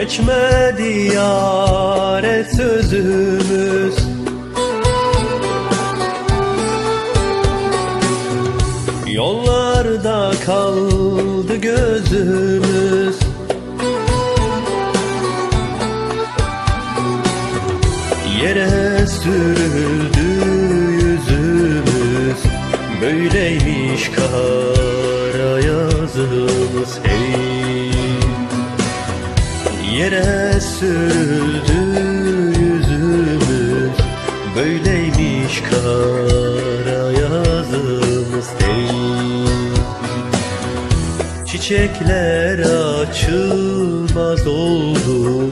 Geçmedi yare sözümüz. Yollarda kaldı gözümüz. Yere sürüldü yüzümüz. Böyleymiş kara yazımız. Hey Yere sürüldü yüzümüz. Böyleymiş kara yazımız hey Çiçekler açılmaz oldu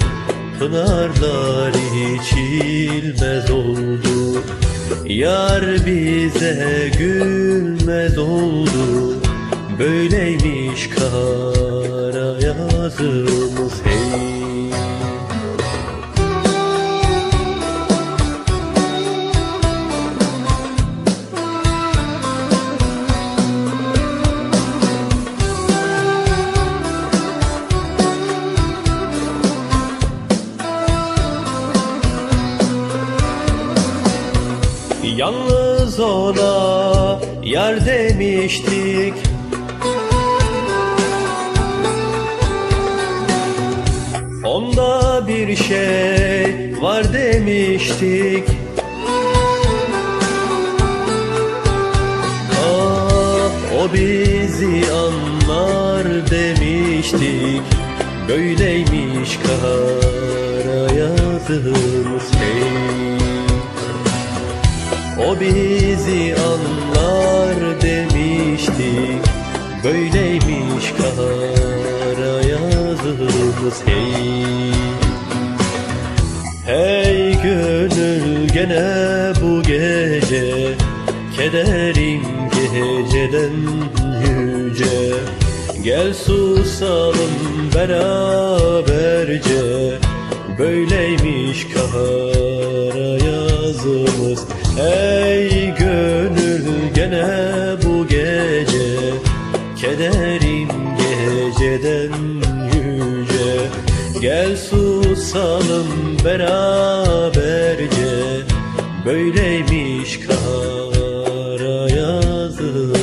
Pınarlar içilmez oldu. Yar bize gülmez oldu Böyleymiş kara yazımız hey Yalnız ona yar demiştik. Onda bir şey var demiştik. Ah o bizi anlar demiştik. Böyleymiş kara yazımız hey o bizi anlar demiştik Böyleymiş kara yazımız hey. Hey gönül gene bu gece Kederin geceden yüce. Gel susalım beraberce Böyleymiş kara yazımız Ey gönül gene bu gece Kederim geceden yüce. Gel susalım beraberce Böyleymiş kara yazı